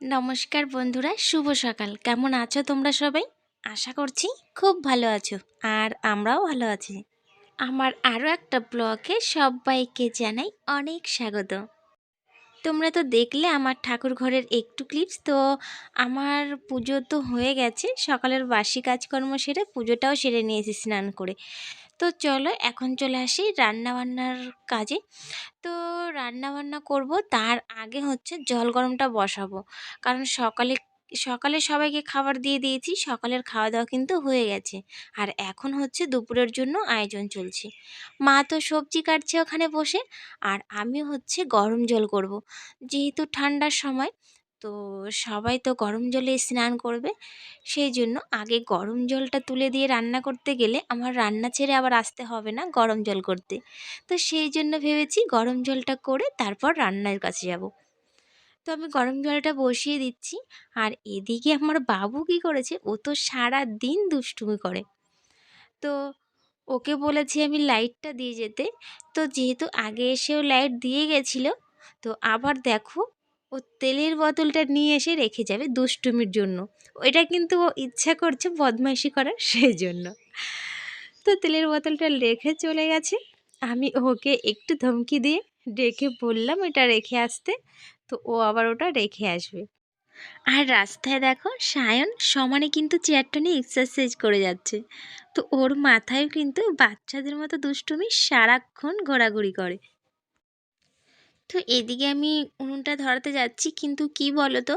নমস্কার বন্ধুরা, শুভ সকাল। কেমন আছো তোমরা সবাই? আশা করছি খুব ভালো আছো আর আমরাও ভালো আছি। আমার আরও একটা ব্লগে সবাইকে জানাই অনেক স্বাগত। তোমরা তো দেখলে আমার ঠাকুর ঘরের একটু ক্লিপস তো আমার পুজো তো হয়ে গেছে। সকালের বাসি কাজকর্ম সেরে পুজোটাও সেরে নিয়েছি স্নান করে। তো চলো এখন চলে আসি রান্নাবান্নার কাজে। তো রান্নাবান্না করব, তার আগে হচ্ছে জল গরমটা বসাবো। কারণ সকালে সকালে সবাইকে খাবার দিয়ে দিয়েছি, সকালের খাওয়া দাওয়া কিন্তু হয়ে গেছে। আর এখন হচ্ছে দুপুরের জন্য আয়োজন চলছে। মা তো সবজি কাটছে ওখানে বসে, আর আমি হচ্ছে গরম জল করব। যেহেতু ঠান্ডার সময় তো সবাই তো গরম জলে স্নান করবে। সেই জন্য আগে গরম জলটা তুলে দিয়ে রান্না করতে গেলে আমার রান্না ছেড়ে আবার আসতে হবে না গরম জল করতে। তো সেই জন্য ভেবেছি গরম জলটা করে তারপর রান্নার কাছে যাব। তো আমি গরম জলটা বসিয়ে দিচ্ছি আর এদিকে আমার বাবু কী করেছে? ও তো সারা দিন দুষ্টুমি করে। তো ওকে বলেছি আমি লাইটটা দিয়ে যেতে। তো যেহেতু আগে এসেও লাইট দিয়ে গেছিল, তো আবার দেখো ও তেলের বোতলটা নিয়ে এসে রেখে যাবে দুষ্টুমির জন্য। ওইটা কিন্তু ও ইচ্ছা করছে বদমাইশি করার, সেই জন্য। তো তেলের বোতলটা রেখে চলে গেছে। আমি ওকে একটু ধমকি দিয়ে ডেকে বললাম এটা রেখে আসতে। তো ও আবার ওটা রেখে আসবে। আর রাস্তায় দেখো, সায়ন সমানে কিন্তু চেয়ারটা নিয়ে এক্সারসাইজ করে যাচ্ছে। তো ওর মাথায় কিন্তু বাচ্চাদের মতো দুষ্টুমি সারাক্ষণ ঘোরাঘুরি করে। তো এদিকে আমি উনুনটা ধরাতে যাচ্ছি, কিন্তু কি বলো তো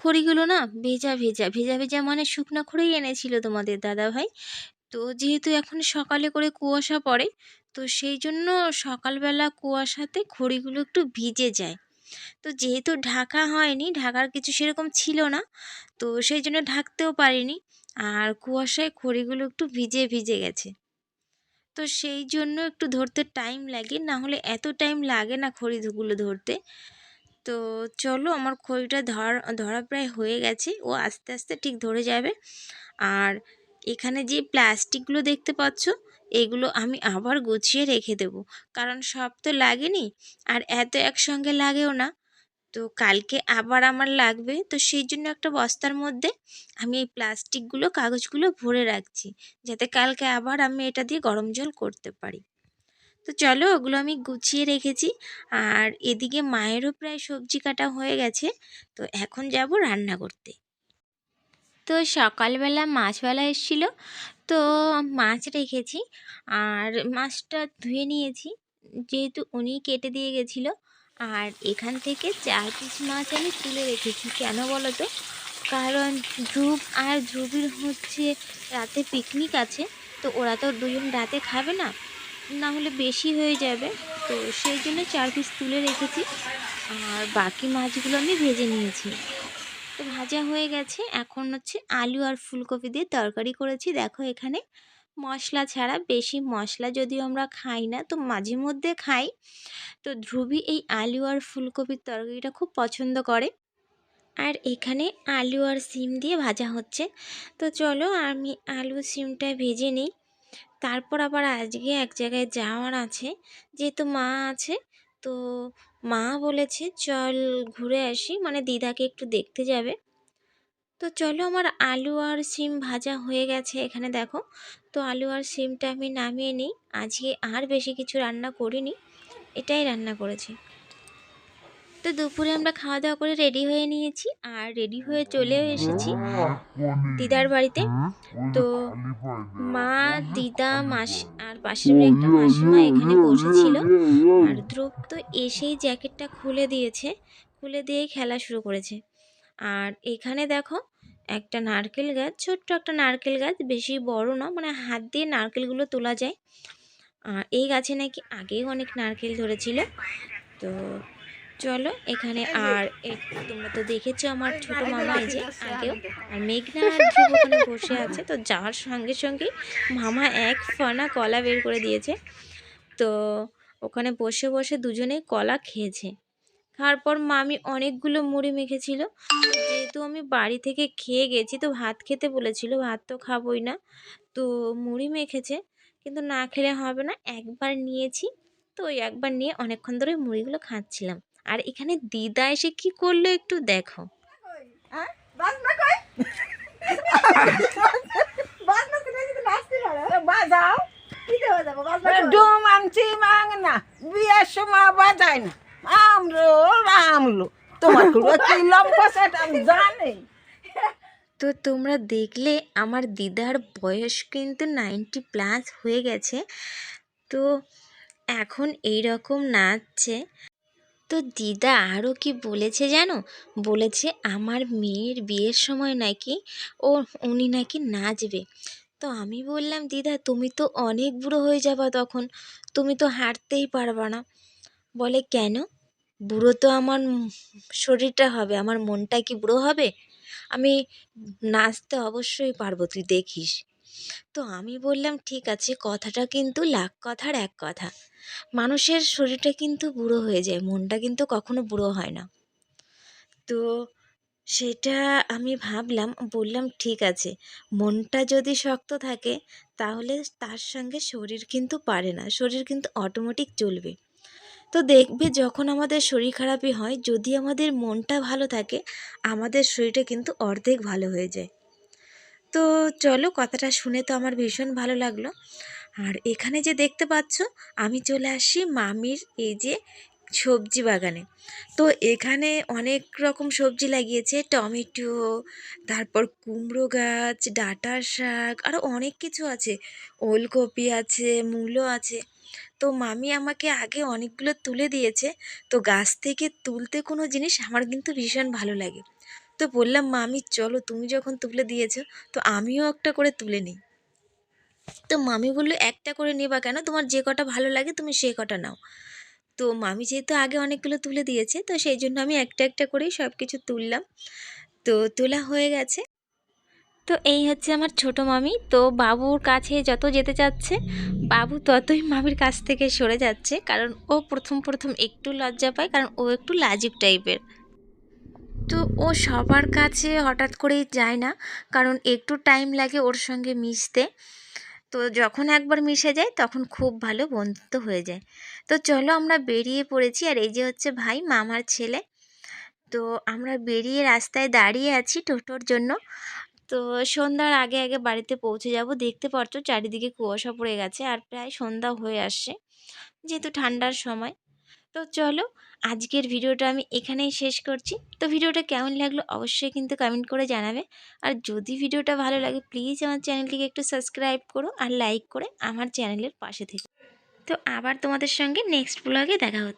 খড়িগুলো না ভেজা ভেজা ভেজা ভেজা মানে শুকনো খড়ি এনেছিল তোমাদের দাদা ভাই তো যেহেতু এখন সকালে করে কুয়াশা পড়ে, তো সেই জন্য সকালবেলা কুয়াশাতে খড়িগুলো একটু ভিজে যায়। তো যেহেতু ঢাকা হয়নি, ঢাকার কিছু সেরকম ছিল না, তো সেই জন্য ঢাকতেও পারিনি। আর কুয়াশায় খড়িগুলো একটু ভিজে ভিজে গেছে। তো সেই জন্য একটু ধরতে টাইম লাগে। না হলে এত টাইম লাগে না খড়িগুলো ধরতে। তো চলো আমার খড়িটা ধর, ধরা প্রায় হয়ে গেছে। ও আস্তে আস্তে ঠিক ধরে যাবে। আর এখানে যে প্লাস্টিকগুলো দেখতে পাচ্ছ, এগুলো আমি আবার গুছিয়ে রেখে দেব। কারণ সব তো লাগেনি। আর এত একসঙ্গে লাগেও না। তো কালকে আবার আমার লাগবে। তো সেই জন্য একটা বস্তার মধ্যে আমি এই প্লাস্টিকগুলো কাগজগুলো ভরে রাখছি, যাতে কালকে আবার আমি এটা দিয়ে গরম জল করতে পারি। তো চলো ওগুলো আমি গুছিয়ে রেখেছি। আর এদিকে মায়েরও প্রায় সবজি কাটা হয়ে গেছে। তো এখন যাব রান্না করতে। তো সকালবেলা মাছবেলা এসেছিল। তো মাছ রেখেছি। আর মাছটা ধুয়ে নিয়েছি। যেহেতু উনি কেটে দিয়ে গেছিল আর এখান থেকে চার পিস মাছ আমি তুলে রেখেছি। কেন বলো তো? কারণ ধ্রুব আর ধ্রুবির হচ্ছে রাতে পিকনিক আছে, তো ওরা তো দুজন রাতে খাবে না না হলে বেশি হয়ে যাবে। তো সেই জন্য চার পিস তুলে রেখেছি, আর বাকি মাছগুলো আমি ভেজে নিয়েছি। তো ভাজা হয়ে গেছে। এখন হচ্ছে আলু আর ফুলকপি দিয়ে তরকারি করেছি। দেখো এখানে মশলা ছাড়া বেশি মশলা যদিও আমরা খাই না, তো মাঝে মধ্যে খাই। তো ধ্রুবী এই আলু আর ফুলকপির তরকারিটা খুব পছন্দ করে। আর এখানে আলু আর সিম দিয়ে ভাজা হচ্ছে। তো চলো আমি আলু সিমটা ভেজে নিই। তারপর আবার আজকে এক জায়গায় যাওয়ার আছে। যেহেতু মা আছে, তো মা বলেছে, চল ঘুরে আসি। মানে দিদাকে একটু দেখতে যাবে। তো চলো আমার আলু আর সিম ভাজা হয়ে গেছে এখানে দেখো। তো আলু আর সিমটা আমি নামিয়ে নিই। আজকে আর বেশি কিছু রান্না করিনি, এটাই রান্না করেছি। তো দুপুরে আমরা খাওয়া দাওয়া করে রেডি হয়ে নিয়েছি আর রেডি হয়ে চলেও এসেছি দিদার বাড়িতে। তো মা, দিদা, মাস, আর পাশের একটা মাসিমা এখানে বসেছিল। আর ধ্রুব তো এসেই জ্যাকেটটা খুলে দিয়েছে, খুলে দিয়ে খেলা শুরু করেছে। আর এখানে দেখো একটা নারকেল গাছ, ছোট্ট একটা নারকেল গাছ, বেশি বড় না মানে হাত দিয়ে নারকেলগুলো তোলা যায়। আর এই গাছে নাকি আগেও অনেক নারকেল ধরেছিল। তো চলো, এখানে আর তোমরা তো দেখেছ আমার ছোট মামা, এই যে আগেও, আর মেঘনা আর বসে আছে। তো যাওয়ার সঙ্গে সঙ্গে মামা এক ফানা কলা বের করে দিয়েছে। তো ওখানে বসে বসে দুজনে কলা খেয়েছে। খাওয়ার পর মামি অনেকগুলো মুড়ি মেখেছিল। যেহেতু আমি বাড়ি থেকে খেয়ে গেছি তো ভাত খেতে বলেছিল ভাত তো খাবোই না। তো মুড়ি মেখেছে কিন্তু না খেলে হবে না। একবার নিয়েছি তো ওই একবার নিয়ে অনেকক্ষণ ধরে মুড়িগুলো খাচ্ছিলাম। আর এখানে দিদা এসে কি করল একটু দেখো। হ্যাঁ? ডুম আনছি মাং না বিয়ের সময় বাজায় না। আমলো রামলো তোমার তো তোমরা দেখলে আমার দিদার বয়স কিন্তু নাইনটি প্লাস হয়ে গেছে। তো এখন এই রকম নাচছে। তো দিদা আরও কি বলেছে জানো? বলেছে আমার মেয়ের বিয়ের সময় নাকি ও, উনি নাকি নাচবে। তো আমি বললাম, দিদা, তুমি তো অনেক বুড়ো হয়ে যাবা তখন। তুমি তো হাঁটতেই পারবা না। বলে, কেন? বুড়ো তো আমার শরীরটা হবে, আমার মনটা কি বুড়ো হবে? আমি নাচতে অবশ্যই পারব, তুই দেখিস। তো আমি বললাম, ঠিক আছে, কথাটা কিন্তু লাখ কথার এক কথা। মানুষের শরীরটা কিন্তু বুড়ো হয়ে যায়, মনটা কিন্তু কখনো বুড়ো হয় না। তো সেটা আমি ভাবলাম, বললাম, ঠিক আছে, মনটা যদি শক্ত থাকে, তাহলে তার সঙ্গে শরীর কিন্তু পারে না, শরীর কিন্তু অটোমেটিক চলবে। তো দেখবে যখন আমাদের শরীর খারাপই হয়, যদি আমাদের মনটা ভালো থাকে, আমাদের শরীরটা কিন্তু অর্ধেক ভালো হয়ে যায়। তো চলো কথাটা শুনে তো আমার ভীষণ ভালো লাগল। আর এখানে যে দেখতে পাচ্ছ, আমি চলে আসি মামির এই যে সবজি বাগানে। তো এখানে অনেক রকম সবজি লাগিয়েছে, টমেটো, তারপর কুমড়ো গাছ ডাঁটা শাক আরও অনেক কিছু আছে। ওলকপি আছে, মূলো আছে। তো মামি আমাকে আগে অনেকগুলো তুলে দিয়েছে। তো গাছ থেকে তুলতে কোনো জিনিস আমার কিন্তু ভীষণ ভালো লাগে। তো বললাম, মামি, চলো তুমি যখন তুলে দিয়েছ, তো আমিও একটা করে তুলে নিই। তো মামি বলল, একটা করে নেবা কেন? তোমার যে কটা ভালো লাগে তুমি সে কটা নাও। তো মামি যেহেতু আগে অনেকগুলো তুলে দিয়েছে, তো সেই জন্য আমি একটা একটা করেই সব কিছু তুললাম। তো তোলা হয়ে গেছে। তো এই হচ্ছে আমার ছোট মামি। তো বাবুর কাছে যত যেতে চাচ্ছে, বাবু ততই মামির কাছ থেকে সরে যাচ্ছে, কারণ ও প্রথম প্রথম একটু লজ্জা পায়, কারণ ও একটু লাজুক টাইপের। তো ও সবার কাছে হঠাৎ করেই যায় না, কারণ একটু টাইম লাগে ওর সঙ্গে মিশতে। তো যখন একবার মিশে যায়, তখন খুব ভালো বন্ধুত্ব হয়ে যায়। তো চলো আমরা বেরিয়ে পড়েছি, আর এই যে হচ্ছে ভাই, মামার ছেলে। তো আমরা বেরিয়ে রাস্তায় দাঁড়িয়ে আছি টোটোর জন্য। তো সন্ধ্যার আগে আগে বাড়িতে পৌঁছে যাব। দেখতে পাচ্ছ চারিদিকে কুয়াশা পড়ে গেছে আর প্রায় সন্ধ্যা হয়ে আসছে, যেহেতু ঠান্ডার সময়। তো চলো আজকের ভিডিওটা আমি এখানেই শেষ করছি। তো ভিডিওটা কেমন লাগল অবশ্যই কিন্তু কমেন্ট করে জানাবে। আর যদি ভিডিওটা ভালো লাগে প্লিজ আমার চ্যানেলটিকে একটু সাবস্ক্রাইব করো আর লাইক করে আমার চ্যানেলের পাশে থেকো। তো আবার তোমাদের সঙ্গে নেক্সট ব্লগে দেখা হচ্ছে।